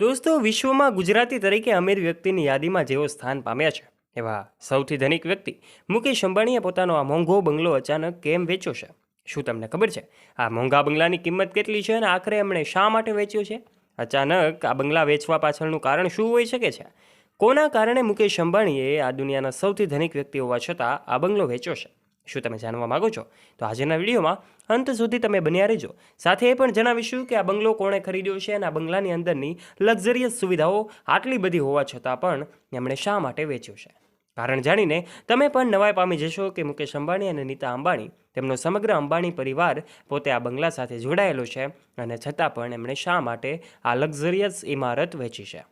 દોસ્તો, વિશ્વમાં ગુજરાતી તરીકે અમીર વ્યક્તિની યાદીમાં જેઓ સ્થાન પામ્યા છે, એવા સૌથી ધનિક વ્યક્તિ મુકેશ અંબાણીએ પોતાનો આ મોંઘો બંગલો અચાનક કેમ વેચ્યો છે? શું તમને ખબર છે? આ મોંઘા બંગલાની કિંમત કેટલી છે અને આખરે એમણે શા માટે વેચ્યો છે? અચાનક આ બંગલા વેચવા પાછળનું કારણ શું હોઈ શકે છે? કોના કારણે મુકેશ અંબાણીએ આ દુનિયાના સૌથી ધનિક વ્યક્તિ હોવા છતાં આ બંગલો વેચ્યો છે? શું તમે જાણવા માંગો છો? તો આજના વિડીયોમાં અંત સુધી તમે બન્યા રહેજો. સાથે એ પણ જણાવીશું કે આ બંગલો કોણે ખરીદ્યો છે અને આ બંગલાની અંદરની લક્ઝરિયસ સુવિધાઓ આટલી બધી હોવા છતાં પણ એમણે શા માટે વેચ્યો છે? કારણ જાણીને તમે પણ નવાઈ પામી જશો કે મુકેશ અંબાણી અને નીતા અંબાણી, તેમનો સમગ્ર અંબાણી પરિવાર પોતે આ બંગલા સાથે જોડાયેલો છે અને છતાં પણ એમણે શા માટે આ લક્ઝરિયસ ઇમારત વેચી છે?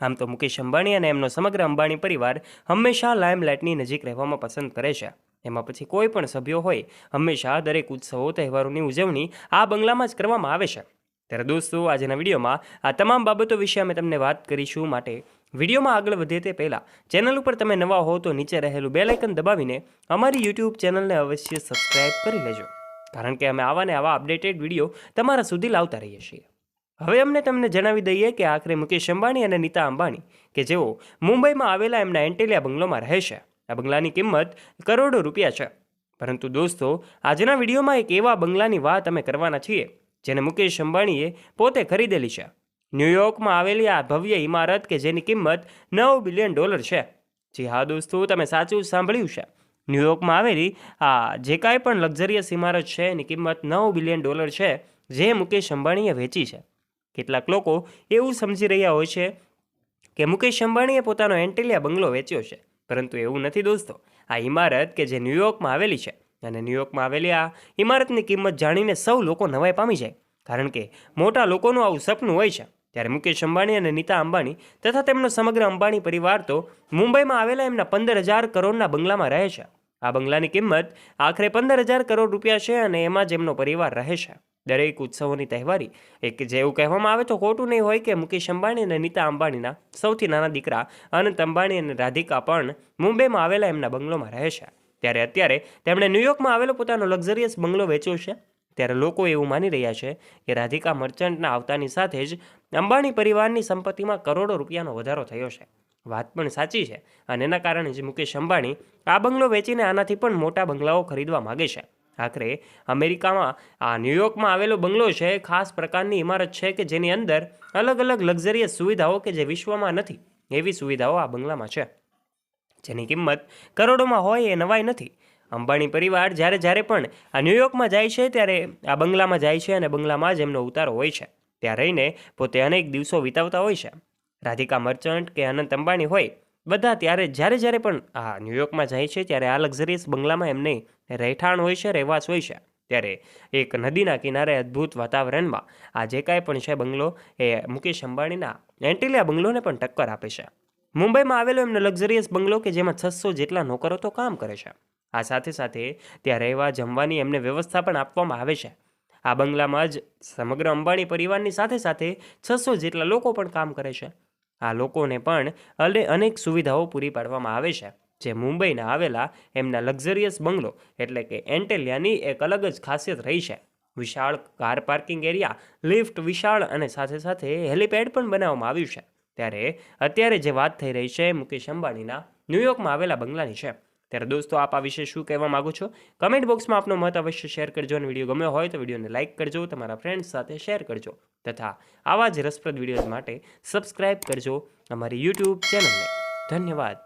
આમ તો મુકેશ અંબાણી અને એમનો સમગ્ર અંબાણી પરિવાર હંમેશા લાઇમલાઇટની નજીક રહેવામાં પસંદ કરે છે. એમાં પછી કોઈ પણ સભ્યો હોય, હંમેશા દરેક ઉત્સવો, તહેવારોની ઉજવણી આ બંગલામાં જ કરવામાં આવે છે. ત્યારે દોસ્તો, આજના વિડીયોમાં આ તમામ બાબતો વિશે અમે તમને વાત કરીશું. માટે વિડીયોમાં આગળ વધે તે પહેલાં, ચેનલ ઉપર તમે નવા હો તો નીચે રહેલું બે લાઇકન દબાવીને અમારી યુટ્યુબ ચેનલને અવશ્ય સબસ્ક્રાઇબ કરી લેજો. કારણ કે અમે આવા ને આવા અપડેટેડ વીડિયો તમારા સુધી લાવતા રહીએ છીએ. હવે અમને તમને જણાવી દઈએ કે આખરે મુકેશ અંબાણી અને નીતા અંબાણી, કે જેઓ મુંબઈમાં આવેલા એમના એન્ટેલિયા બંગલોમાં રહે છે. આ બંગલાની કિંમત કરોડો રૂપિયા છે. પરંતુ દોસ્તો, આજના વિડીયોમાં એક એવા બંગલાની વાત અમે કરવાના છીએ, જેને મુકેશ અંબાણીએ પોતે ખરીદેલી છે. ન્યૂયોર્કમાં આવેલી આ ભવ્ય ઇમારત કે જેની કિંમત નવ બિલિયન ડોલર છે. જી હા દોસ્તો, તમે સાચું સાંભળ્યું છે. ન્યૂયોર્કમાં આવેલી આ જે કાંઈ પણ લક્ઝરિયસ ઇમારત છે, એની કિંમત નવ બિલિયન ડોલર છે, જે મુકેશ અંબાણીએ વેચી છે. કેટલાક લોકો એવું સમજી રહ્યા હોય છે કે મુકેશ અંબાણીએ પોતાનો એન્ટેલિયા બંગલો વેચ્યો છે. પરંતુ એવું નથી દોસ્તો. આ ઇમારત કે જે ન્યૂયોર્કમાં આવેલી છે અને ન્યૂયોર્કમાં આવેલી આ ઇમારતની કિંમત જાણીને સૌ લોકો નવાઈ પામી જાય. કારણ કે મોટા લોકોનું આવું સપનું હોય છે. ત્યારે મુકેશ અંબાણી અને નીતા અંબાણી તથા તેમનો સમગ્ર અંબાણી પરિવાર તો મુંબઈમાં આવેલા એમના પંદર હજાર કરોડના બંગલામાં રહે છે. આ બંગલાની કિંમત આખરે પંદર હજાર કરોડ રૂપિયા છે અને એમાં જ એમનો પરિવાર રહે છે. દરેક ઉત્સવોની તહેવારી. એક જેવું કહેવામાં આવે તો ખોટું નહીં હોય કે મુકેશ અંબાણી અને નીતા અંબાણીના સૌથી નાના દીકરા અનંત અંબાણી અને રાધિકા પણ મુંબઈમાં આવેલા એમના બંગલોમાં રહે છે. ત્યારે અત્યારે તેમણે ન્યૂયોર્કમાં આવેલો પોતાનો લક્ઝરિયસ બંગલો વેચ્યો છે. ત્યારે લોકો એવું માની રહ્યા છે કે રાધિકા મર્ચન્ટના આવતાની સાથે જ અંબાણી પરિવારની સંપત્તિમાં કરોડો રૂપિયાનો વધારો થયો છે. વાત પણ સાચી છે અને એના કારણે જ મુકેશ અંબાણી આ બંગલો વેચીને આનાથી પણ મોટા બંગલાઓ ખરીદવા માગે છે. આખરે અમેરિકામાં, આ ન્યૂયોર્કમાં આવેલો બંગલો છે, ખાસ પ્રકારની ઇમારત છે કે જેની અંદર અલગ અલગ લક્ઝરિયસ સુવિધાઓ કે જે વિશ્વમાં નથી, એવી સુવિધાઓ આ બંગલામાં છે. જેની કિંમત કરોડોમાં હોય એ નવાઈ નથી. અંબાણી પરિવાર જ્યારે જ્યારે પણ આ ન્યૂયોર્કમાં જાય છે, ત્યારે આ બંગલામાં જાય છે અને બંગલામાં જ એમનો ઉતારો હોય છે. ત્યાં રહીને પોતે અનેક દિવસો વિતાવતા હોય છે. રાધિકા મર્ચન્ટ કે અનંત અંબાણી હોય બધા ત્યારે, જ્યારે જ્યારે પણ આ ન્યૂયોર્કમાં જાય છે, ત્યારે આ લક્ઝરિયસ બંગલામાં એમને રહેઠાણ હોય છે, રહેવાસ હોય છે. ત્યારે એક નદીના કિનારે અદ્ભુત વાતાવરણમાં આ જે કાંઈ પણ છે બંગલો, એ મુકેશ અંબાણીના એન્ટિલિયા બંગલોને પણ ટક્કર આપે છે. મુંબઈમાં આવેલો એમનો લક્ઝરિયસ બંગલો કે જેમાં છસો જેટલા નોકરો તો કામ કરે છે. આ સાથે સાથે ત્યાં રહેવા, જમવાની એમને વ્યવસ્થા પણ આપવામાં આવે છે. આ બંગલામાં જ સમગ્ર અંબાણી પરિવારની સાથે સાથે છસો જેટલા લોકો પણ કામ કરે છે. આ લોકોને પણ અલે અનેક સુવિધાઓ પૂરી પાડવામાં આવે છે. જે મુંબઈના આવેલા એમના લક્ઝરિયસ બંગલો એટલે કે એન્ટેલિયાની એક અલગ જ ખાસિયત રહી છે. વિશાળ કાર પાર્કિંગ એરિયા, લિફ્ટ વિશાળ અને સાથે સાથે હેલિપેડ પણ બનાવવામાં આવ્યું છે. ત્યારે અત્યારે જે વાત થઈ રહી છે મુકેશ અંબાણીના ન્યૂયોર્કમાં આવેલા બંગલાની છે. ત્યારે દોસ્તો, આપ આ વિશે શું કહેવા માગો છો? કમેન્ટ બોક્સમાં આપનો મત અવશ્ય શેર કરજો અને વીડિયો ગમ્યો હોય તો વિડીયોને લાઇક કરજો, તમારા ફ્રેન્ડ્સ સાથે શેર કરજો તથા આવા જ રસપ્રદ વિડીયોઝ માટે સબસ્ક્રાઇબ કરજો અમારી યુટ્યુબ ચેનલને ધન્યવાદ.